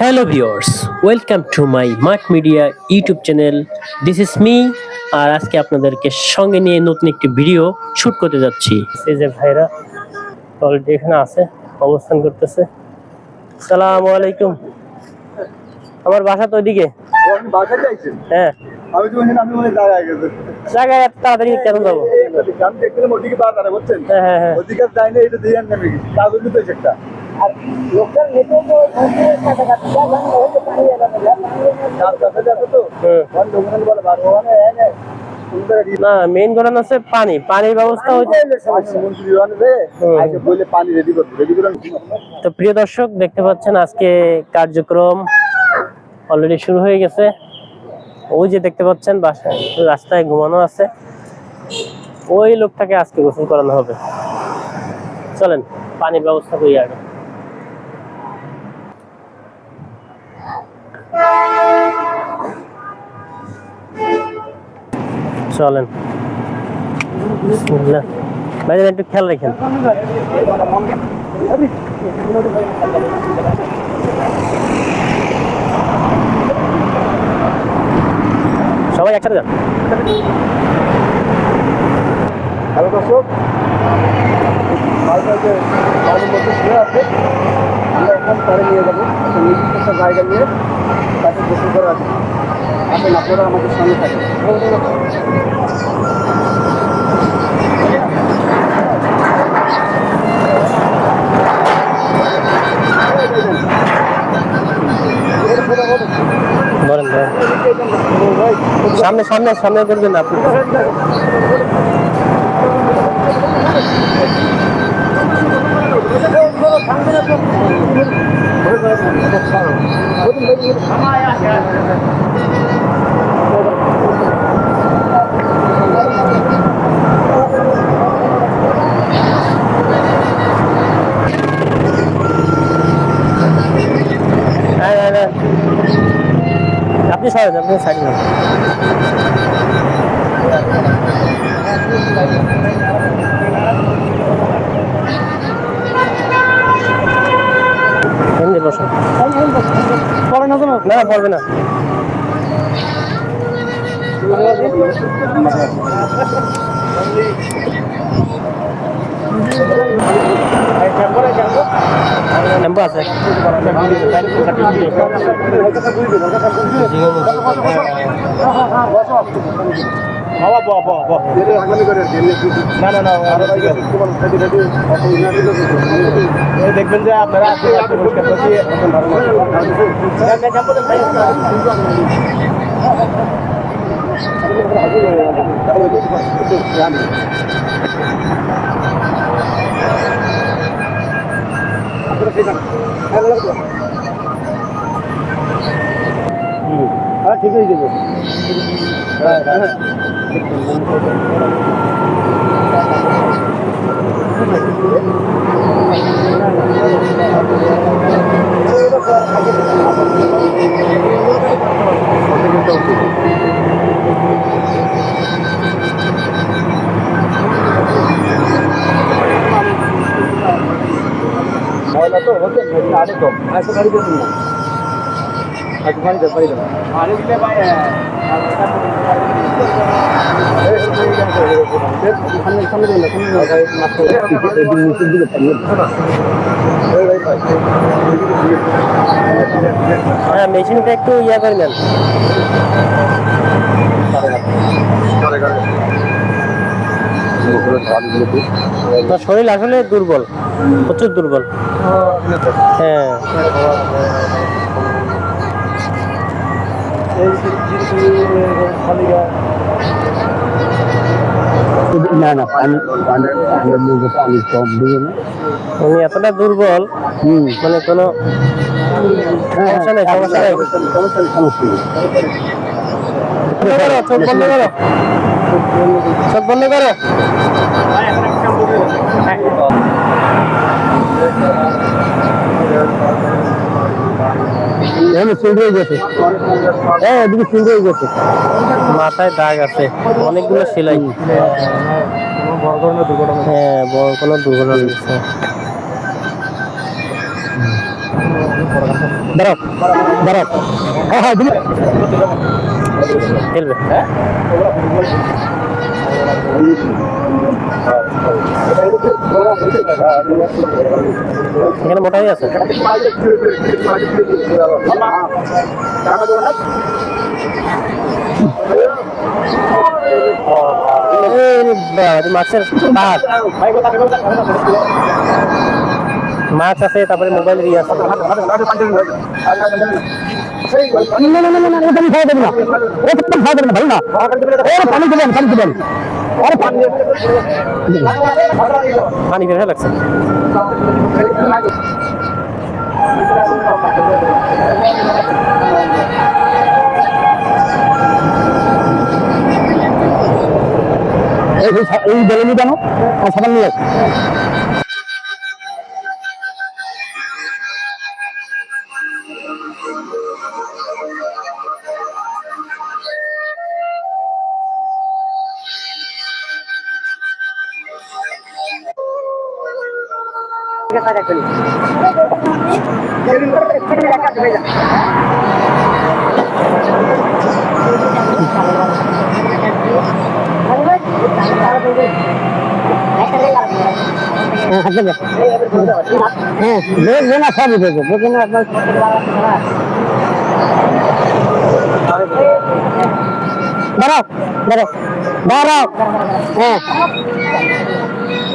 Hello viewers welcome to my মাঠ media YouTube channel this is me আর আজকে আপনাদেরকে সঙ্গে নিয়ে নতুন একটি ভিডিও শুট করতে যাচ্ছি। এই যে ভাইরা অলরেডি এখানে আছে অবস্থান করতেছে। সালাম আলাইকুম। আমার বাসা তো ওইদিকে। হ্যাঁ। জায়গায় এত তাড়াতাড়ি কেন যাব? হ্যাঁ হ্যাঁ হ্যাঁ। যাই না তো কাছে যাবে তো। বলে বার মানে মেইন ঘটনা হচ্ছে পানি। পানির ব্যবস্থা রেডি করে তো প্রিয় দর্শক দেখতে পাচ্ছেন আজকে কার্যক্রম অলরেডি শুরু হয়ে গেছে। ওই যে দেখতে পাচ্ছেন বাসায় রাস্তায় ঘুমানো আছে। ওই লোকটাকে আজকে গোসল করানো হবে। চলেন পানির ব্যবস্থা করি আগে। চলেন। ভাই একটু খেয়াল রাখেন। সবাই একসাথে যান। হ্যালো দর্শক আছে। আমরা এখন পরে নিয়ে যাব। একটা নির্দিষ্ট জায়গা নিয়ে তাকে গোসল করে আছে। আসেন, আপনারা আমাদের সঙ্গে থাকেন। সামনে সামনে সামনে করবেন আপনি। আপনি সরেন আপনি সাইড নেন এমনি বসুন পরে না জানো না না পড়বে না। টেম্পো আছে। বাবা বাবা বাবা। না না না দেখবেন যে আপনারা হ্যাঁ ঠিক হয়ে যাবে হ্যাঁ হ্যাঁ। ময়লা তো হচ্ছে আরে তো আরেকটু গাড়ি দেবেন না। ভাই দিন সামনে হ্যাঁ মেশিনটা একটু ইয়ে করে নেন। শরীর আসলে দুর্বল, প্রচুর দুর্বল। হ্যাঁ। না না পানি পানি কম দিবে না? উনি এতটা দুর্বল হুম। মানে কোনো সমস্যা নেই সমস্যা নেই। নেই বন্ধ করো চোখ বন্ধ করো। চোখ বন্ধ করো। এখানে সিল হয়ে গেছে। হ্যাঁ এদিকে সিল হয়ে গেছে। মাথায় দাগ আছে। অনেকগুলো সেলাই। বড় হ্যাঁ বড় কোনো দুর্ঘটনা হয়েছে। দাঁড়াও দাঁড়াও। হ্যাঁ হ্যাঁ খেলবে। এখানে মোটাই আছে। মাছের মাছ আছে তারপরে মোবাইল ইয়ে আছে। না না না না এটা আমি খাওয়া দেবো না। এটা তুমি খাওয়া দেবে না ভালো না? ওরে পানি দেবেন পানি দেবেন। ওরে পানি পানি বের হয়ে লাগছে। এই এই বেলুনি কেন? সাবান নিয়ে হ্যাঁ। হ্যাঁ না সবই দেখবে দেখবে আপনার দাঁড়াও দাঁড়াও দাঁড়াও হ্যাঁ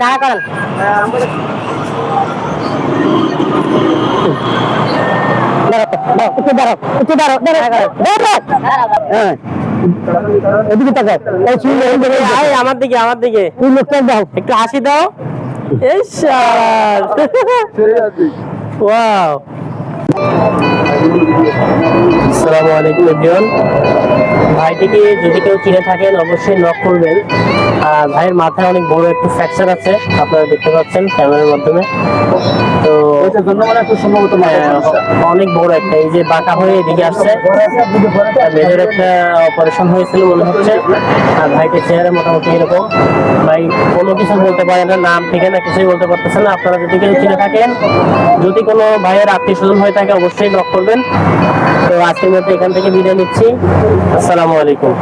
দাঁড়া করেন। হ্যাঁ আমার দিকে আমার দিকে। দাও। একটু হাসি দাও। এই আসসালামু আলাইকুম, এভরিওয়ান। ভাইটিকে যদি কেউ চিনে থাকেন, অবশ্যই নক করবেন। ভাইয়ের মাথায় অনেক বড় একটু ফ্র্যাকচার আছে, আপনারা দেখতে পাচ্ছেন ক্যামেরার মাধ্যমে। তো এটা জন্য একটু সম্ভবত মাথা সমস্যা। আহ, অনেক বড় একটা এই যে বাঁকা হয়ে এদিকে আসছে। মেজর একটা অপারেশন হয়েছিল মনে হচ্ছে। আর ভাইটির চেহারা মোটামুটি এরকম। ভাই কোনো কিছু বলতে পারে না নাম ঠিকানা কিছুই বলতে পারতেছে না। আপনারা যদি কেউ চিনে থাকেন যদি কোনো ভাইয়ের আত্মীয় স্বজন হয়ে থাকে অবশ্যই নক করবেন। তো আজকের মধ্যে এখান থেকে বিদায় নিচ্ছি। আসসালামু আলাইকুম।